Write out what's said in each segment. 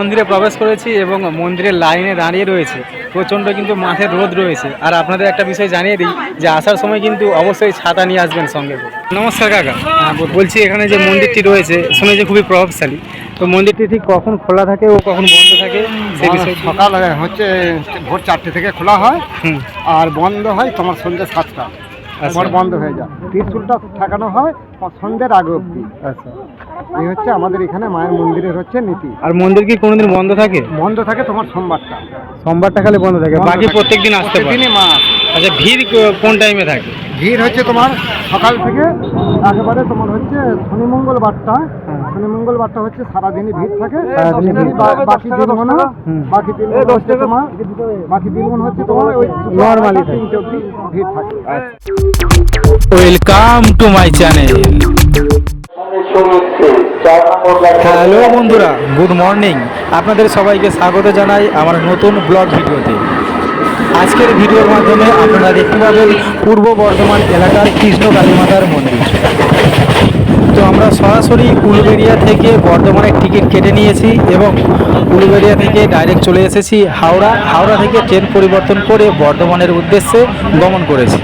মন্দিরে প্রবেশ করেছি এবং মন্দিরের লাইনে দাঁড়িয়ে রয়েছে। প্রচণ্ড কিন্তু মাঠে রোদ রয়েছে। আর আপনাদের একটা বিষয় জানিয়ে দিই যে আসার সময় কিন্তু অবশ্যই ছাতা নিয়ে আসবেন সঙ্গে নমস্কার কাকা। হ্যাঁ, বলছি এখানে যে মন্দিরটি রয়েছে শুনে যে খুবই প্রভাবশালী। তো মন্দিরটি ঠিক কখন খোলা থাকে ও কখন বন্ধ থাকে সেই বিষয়ে সকাল হচ্ছে ভোর চারটে থেকে খোলা হয়। আর বন্ধ হয় তোমার সন্ধ্যে সাতটা। আচ্ছা। বন্ধ হয়ে যায় ত্রিশুলটা ঠেকানো হয় সন্ধ্যের আগে অবধি। আচ্ছা। এই হচ্ছে আমাদের এখানে মায়ের মন্দিরের হচ্ছে নীতি। আর মন্দির কি কোনোদিন বন্ধ থাকে? বন্ধ থাকে তোমার সোমবারটা। সোমবারটা খালি বন্ধ থাকে বাকি। প্রত্যেকদিন আসতে পারে। মা আচ্ছা ভিড় কোন টাইমে থাকে? ভিড় হচ্ছে তোমার সকাল থেকে একেবারে তোমার হচ্ছে শনি মঙ্গলবারটা শনি মঙ্গলবারটা হচ্ছে সারাদিনই ভিড় থাকে। বাকি দিনগুলো হুম। বাকি দিনগুলো হচ্ছে তোমার বাকি দিনগুলো হচ্ছে তোমার ওই থাকে। তিনটে অবধি ভিড় থাকে। Welcome to my channel hello বন্ধুরা। গুড মর্নিং আপনাদের সবাইকে স্বাগত জানাই আমার নতুন ব্লগ ভিডিওতে। আজকের ভিডিওর মাধ্যমে আপনারা দেখতে পাবেন পূর্ব বর্ধমান এলাকার কৃষ্ণ কালীমাতার মন্দির। তো আমরা সরাসরি উলুবেড়িয়া থেকে বর্ধমানের টিকিট কেটে নিয়েছি এবং উলুবেড়িয়া থেকে ডাইরেক্ট চলে এসেছি হাওড়া। হাওড়া থেকে ট্রেন পরিবর্তন করে বর্ধমানের উদ্দেশ্যে গমন করেছি।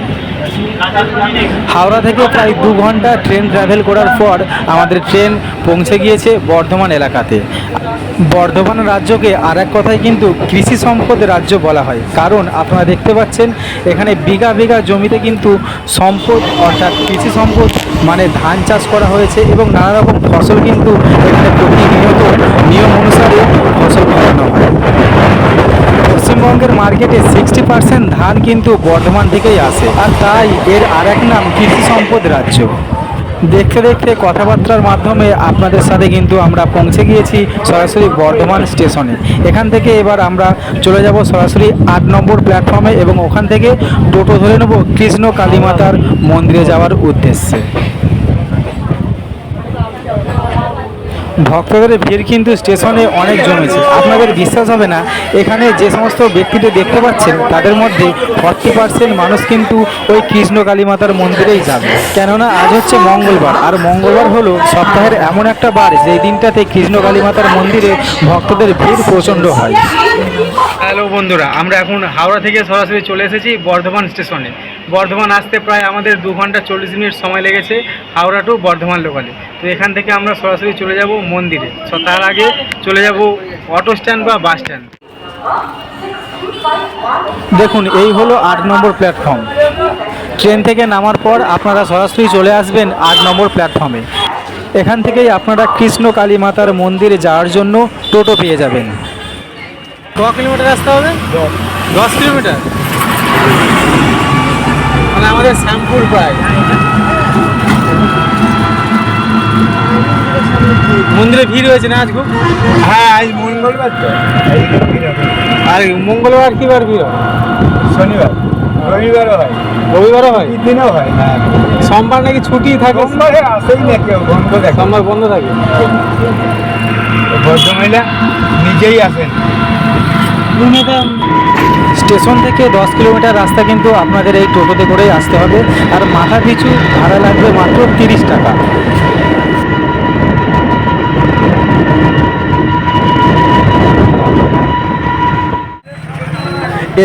হাওড়া থেকে প্রায় দু ঘণ্টা ট্রেন ট্রাভেল করার পর আমাদের ট্রেন পৌঁছে গিয়েছে বর্ধমান এলাকাতে। বর্ধমান রাজ্যকে আর এক কথায় কিন্তু কৃষি সম্পদ রাজ্য বলা হয়। কারণ আপনারা দেখতে পাচ্ছেন, এখানে বিঘা বিঘা জমিতে কিন্তু সম্পদ, অর্থাৎ কৃষি সম্পদ মানে ধান চাষ করা হয়েছে এবং নানা রকম ফসল কিন্তু এখানে প্রতিনিয়ত নিয়ম অনুসারে ফসল ফলানো হয়। পশ্চিমবঙ্গের মার্কেটে সিক্সটি পার্সেন্ট ধান কিন্তু বর্ধমান থেকেই আসে, আর তাই এর আর এক নাম কৃষি সম্পদ রাজ্য। দেখতে দেখতে কথাবার্তার মাধ্যমে আপনাদের সাথে কিন্তু আমরা পৌঁছে গিয়েছি সরাসরি বর্ধমান স্টেশনে। এখান থেকে এবার আমরা চলে যাব সরাসরি আট নম্বর প্ল্যাটফর্মে এবং ওখান থেকে টোটো ধরে নেব কৃষ্ণ কালীমাতার মন্দিরে যাওয়ার উদ্দেশ্যে। ভক্তদের ভিড় কিন্তু স্টেশনে অনেক জমেছে। আপনাদের বিশ্বাস হবে না, এখানে যে সমস্ত ব্যক্তিদের দেখতে পাচ্ছেন, তাদের মধ্যে ফর্টি পার্সেন্ট মানুষ কিন্তু ওই কৃষ্ণ কালী মাতার মন্দিরেই যাবে। কেননা আজ হচ্ছে মঙ্গলবার, আর মঙ্গলবার হলো সপ্তাহের এমন একটা বার, যেই দিনটাতে কৃষ্ণ কালী মাতার মন্দিরে ভক্তদের ভিড় প্রচণ্ড হয়। হ্যালো বন্ধুরা, আমরা এখন হাওড়া থেকে সরাসরি চলে এসেছি বর্ধমান স্টেশনে। বর্ধমান আসতে প্রায় আমাদের দু ঘণ্টা চল্লিশ মিনিট সময় লেগেছে হাওড়া টু বর্ধমান লোকালে। তো এখান থেকে আমরা সরাসরি চলে যাব মন্দিরে। তার আগে চলে যাব অটো স্ট্যান্ড বা বাস স্ট্যান্ড। দেখুন, এই হলো আট নম্বর প্ল্যাটফর্ম। ট্রেন থেকে নামার পর আপনারা সরাসরি চলে আসবেন আট নম্বর প্ল্যাটফর্মে। এখান থেকেই আপনারা কৃষ্ণ কালী মাতার মন্দিরে যাওয়ার জন্য টোটো পেয়ে যাবেন। ক কিলোমিটার আসতে হবে? দশ। কিলোমিটার? মানে আমাদের শ্যামপুর প্রায় মন্দিরে ভিড় হয়েছে না আজ খুব হ্যাঁ আজ মঙ্গলবার তো। আর মঙ্গলবার কি বার ভিড় শনিবার। রবিবারও হয়। রবিবারও হয়? দিনও হয় হ্যাঁ। সোমবার নাকি ছুটি থাকে? সোমবারে আসেই না কেউ বন্ধ দেখো সোমবার বন্ধ থাকে? ভদ্রমহিলা নিজেই আসেন। স্টেশন থেকে দশ কিলোমিটার রাস্তা কিন্তু আপনাদের এই টোটোতে করেই আসতে হবে। আর মাথা পিছু ভাড়া লাগবে মাত্র তিরিশ টাকা।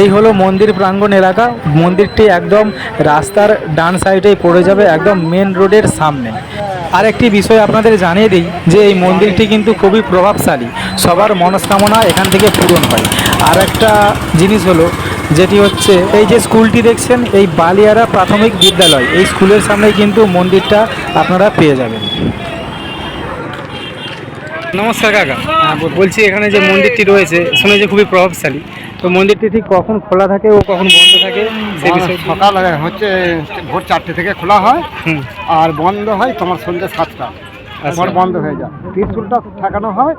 এই হলো মন্দির প্রাঙ্গণ এলাকা। মন্দিরটি একদম রাস্তার ডান সাইডেই পড়ে যাবে, একদম মেন রোডের সামনে। আর একটি বিষয় আপনাদের জানিয়ে দিই যে এই মন্দিরটি কিন্তু খুবই প্রভাবশালী। সবার মনস্কামনা এখান থেকে পূরণ হয়। আর একটা জিনিস হলো যেটি হচ্ছে এই যে স্কুলটি দেখছেন এই বালিয়ারা প্রাথমিক বিদ্যালয় এই স্কুলের সামনেই কিন্তু মন্দিরটা আপনারা পেয়ে যাবেন। নমস্কার কাকা। বলছি এখানে যে মন্দিরটি রয়েছে শুনে যে খুবই প্রভাবশালী। তো মন্দিরটি ঠিক কখন খোলা থাকে ও কখন বন্ধ থাকে সেই বিষয়ে সকাল হচ্ছে ভোর চারটে থেকে খোলা হয়। আর বন্ধ হয় তোমার সন্ধ্যে সাতটা। বন্ধ হয়ে যায় ত্রিশুলটা ঠেকানো হয়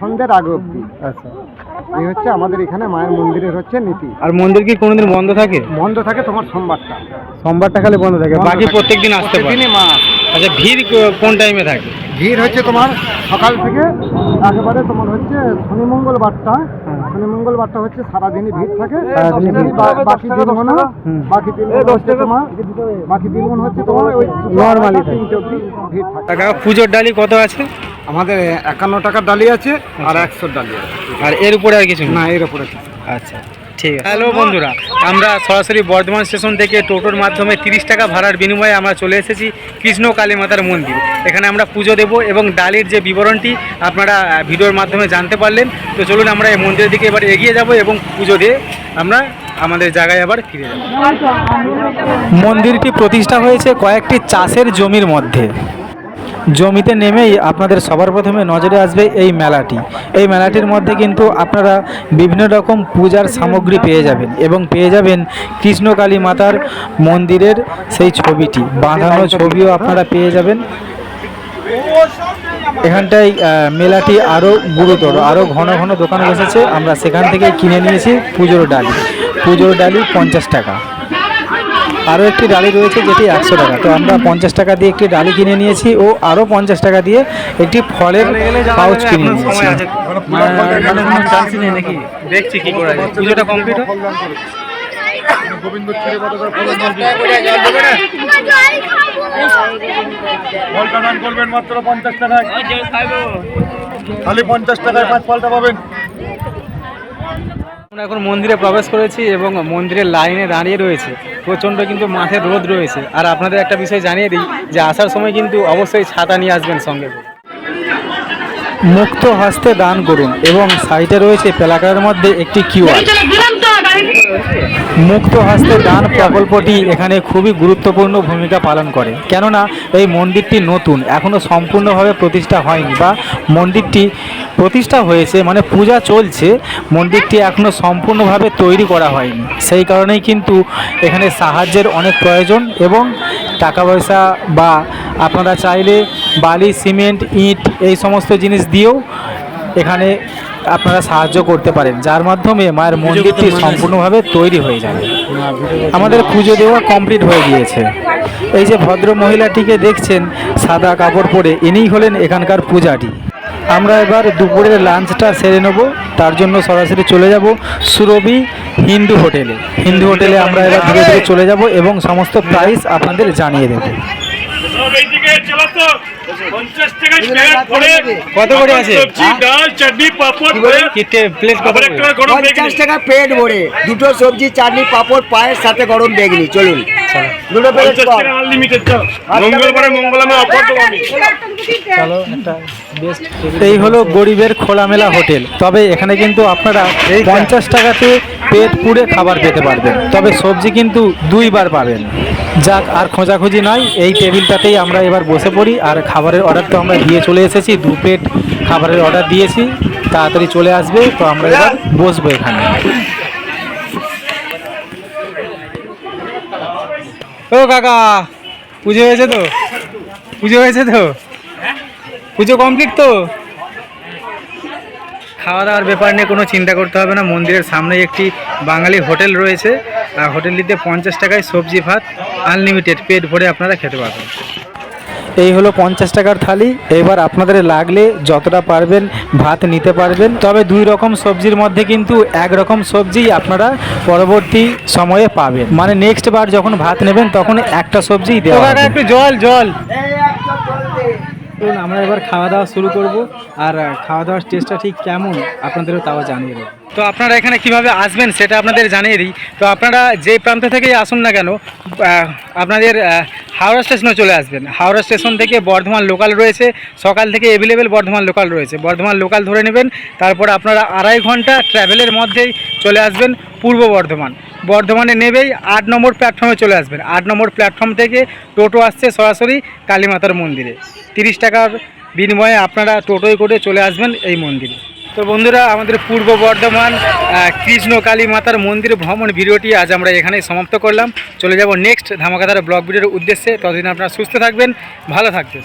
সন্ধ্যের আগে অবধি। আচ্ছা। এই হচ্ছে আমাদের এখানে মায়ের মন্দিরের হচ্ছে নীতি। আর মন্দির কি কোনোদিন বন্ধ থাকে? বন্ধ থাকে তোমার সোমবারটা। সোমবারটা খালি বন্ধ থাকে। বাকি প্রত্যেকদিন আসতে পারে। মা আচ্ছা ভিড় কোন টাইমে থাকে? ভিড় হচ্ছে তোমার সকাল থেকে একেবারে তোমার হচ্ছে শনি মঙ্গলবারটা শনি মঙ্গলবারটা হচ্ছে সারাদিনই ভিড় থাকে। বাকি দিন মনে বাকি দিন হচ্ছে তোমার বাকি দিনগুলো হচ্ছে তোমার ওই নর্মালি তিনটে ভিড় থাকে। পুজোর ডালি কত আছে? আমাদের একান্ন টাকার ডালি আছে আর একশো ডালি আছে। আর এর উপরে আর কিছু না? না এর উপরে কিছু আচ্ছা। ঠিক হ্যালো বন্ধুরা, আমরা সরাসরি বর্ধমান স্টেশন থেকে টোটোর মাধ্যমে তিরিশ টাকা ভাড়ার বিনিময়ে আমরা চলে এসেছি কৃষ্ণ কালী মাতার মন্দির। এখানে আমরা পুজো দেব এবং ডালির যে বিবরণটি আপনারা ভিডিওর মাধ্যমে জানতে পারলেন। তো চলুন আমরা এই মন্দিরের দিকে এবার এগিয়ে যাব এবং পুজো দিয়ে আমরা আমাদের জায়গায় আবার ফিরে যাব। মন্দিরটি প্রতিষ্ঠা হয়েছে কয়েকটি চাষের জমির মধ্যে। জমিতে নেমেই আপনাদের সবার প্রথমে নজরে আসবে এই মেলাটি। এই মেলাটির মধ্যে কিন্তু আপনারা বিভিন্ন রকম পূজার সামগ্রী পেয়ে যাবেন এবং পেয়ে যাবেন কৃষ্ণকালী মাতার মন্দিরের সেই ছবিটি। বাঁধানো ছবিও আপনারা পেয়ে যাবেন। এখানটায় মেলাটি আরও গুরুতর, আরও ঘন ঘন দোকান বসেছে। আমরা সেখান থেকে কিনে নিয়েছি পুজোর ডালি। পুজোর ডালি পঞ্চাশ টাকা। আরও একটি ডালি রয়েছে যেটি একশো টাকা। তো আমরা পঞ্চাশ টাকা দিয়ে একটি ডালি কিনে নিয়েছি ও আরও পঞ্চাশ টাকা দিয়ে একটি ফলের পাউচ কিনে নিয়েছি। দেখছি কি করে পুজোটা কমপ্লিট গোবিন্দ করবেন মাত্র পঞ্চাশ টাকায়। খালি পঞ্চাশ টাকায় পাঁচ ফলটা পাবেন। আমরা এখন মন্দিরে প্রবেশ করেছি এবং মন্দিরের লাইনে দাঁড়িয়ে রয়েছে। প্রচণ্ড কিন্তু মাঠে রোদ রয়েছে। আর আপনাদের একটা বিষয় জানিয়ে দিই যে আসার সময় কিন্তু অবশ্যই ছাতা নিয়ে আসবেন সঙ্গে। মুক্ত হস্তে দান করুন এবং সাইটে রয়েছে পেলাকার মধ্যে একটি কিউআর মুক্ত হস্তে দান প্রকল্পটি এখানে খুবই গুরুত্বপূর্ণ ভূমিকা পালন করে। কেননা, এই মন্দিরটি নতুন এখনও সম্পূর্ণভাবে প্রতিষ্ঠা হয়নি বা মন্দিরটি প্রতিষ্ঠা হয়েছে মানে পূজা চলছে, মন্দিরটি এখনও সম্পূর্ণভাবে তৈরি করা হয়নি। সেই কারণেই কিন্তু এখানে সাহায্যের অনেক প্রয়োজন এবং টাকা পয়সা বা আপনারা চাইলে বালি, সিমেন্ট, ইট, এই সমস্ত জিনিস দিয়েও এখানে আপনারা সাহায্য করতে পারেন যার মাধ্যমে মায়ের মন্দিরটি সম্পূর্ণভাবে তৈরি হয়ে যাবে। আমাদের পুজো দেওয়া কমপ্লিট হয়ে গিয়েছে। এই যে ভদ্র মহিলাটিকে দেখছেন সাদা কাপড় পরে ইনিই হলেন এখানকার পূজাটি আমরা এবার দুপুরের লাঞ্চটা সেরে নেব তার জন্য সরাসরি চলে যাব সুরবি হিন্দু হোটেলে। হিন্দু হোটেলে আমরা এবার ধীরে ধীরে চলে যাব এবং সমস্ত প্রাইস আপনাদের জানিয়ে দেবো। কত করে আছে? পঞ্চাশ টাকা ভরে। দুটো সবজি চাটনি পাঁপড় পায়ের সাথে গরম বেগনি। চলুন। দুটো মঙ্গলবারে মঙ্গলামে অফার দেবো আমি। এই হলো গরিবের খোলামেলা হোটেল। তবে এখানে কিন্তু আপনারা এই পঞ্চাশ টাকাতে পেট পুড়ে খাবার পেতে পারবেন। তবে সবজি কিন্তু দুইবার পাবেন। যাক, আর খোঁজাখুঁজি নয়, এই টেবিলটাতেই আমরা এবার বসে পড়ি, আর খাবারের অর্ডার তো আমরা দিয়ে চলে এসেছি, দু প্লেট খাবারের অর্ডার দিয়েছি, তাড়াতাড়ি চলে আসবে, তো আমরা এবার বসবো এখানে। ও কাকা, পুজো হয়েছে তো? পুজো হয়েছে তো? পুজো কমপ্লিট তো? খাওয়া দাওয়ার ব্যাপার নিয়ে কোনো চিন্তা করতে হবে না, মন্দিরের সামনে একটি বাঙালি হোটেল রয়েছে, আর হোটেলটিতে পঞ্চাশ টাকায় সবজি ভাত আনলিমিটেড পেট ভরে আপনারা খেতে পারবেন। এই হলো পঞ্চাশ টাকার থালি। এবার আপনাদের লাগলে যতটা পারবেন ভাত নিতে পারবেন। তবে দুই রকম সবজির মধ্যে কিন্তু এক রকম সবজি আপনারা পরবর্তী সময়ে পাবেন। মানে নেক্সট বার যখন ভাত নেবেন তখন একটা সবজি দেওয়া জল জল। চলুন, আমরা এবার খাওয়া দাওয়া শুরু করব। আর খাওয়া দাওয়ার টেস্টটা ঠিক কেমন, আপনাদেরও তাও জানিয়ে দেবো। তো আপনারা এখানে কীভাবে আসবেন সেটা আপনাদের জানিয়ে দিই। তো আপনারা যে প্রান্ত থেকেই আসুন না কেন আপনাদের হাওড়া স্টেশনে চলে আসবেন। হাওড়া স্টেশন থেকে বর্ধমান লোকাল রয়েছে। সকাল থেকে অ্যাভেলেবেল বর্ধমান লোকাল রয়েছে। বর্ধমান লোকাল ধরে নেবেন। তারপর আপনারা আড়াই ঘণ্টা ট্রাভেলের মধ্যেই চলে আসবেন পূর্ব বর্ধমান। বর্ধমানে নেবেই আট নম্বর প্ল্যাটফর্মে চলে আসবেন। আট নম্বর প্ল্যাটফর্ম থেকে টোটো আসছে সরাসরি কালীমাতার মন্দিরে। তিরিশ টাকার বিনিময়ে আপনারা টোটোয় করে চলে আসবেন এই মন্দিরে। তো বন্ধুরা, আমাদের পূর্ব বর্ধমান কৃষ্ণকালী কৃষ্ণ কালী মাতার মন্দির ভ্রমণ ভিডিওটি আজ আমরা এখানেই সমাপ্ত করলাম। চলে যাব নেক্সট ধামাকাতার ব্লগ ভিডিওর উদ্দেশ্যে। ততদিন আপনারা সুস্থ থাকবেন, ভালো থাকবেন।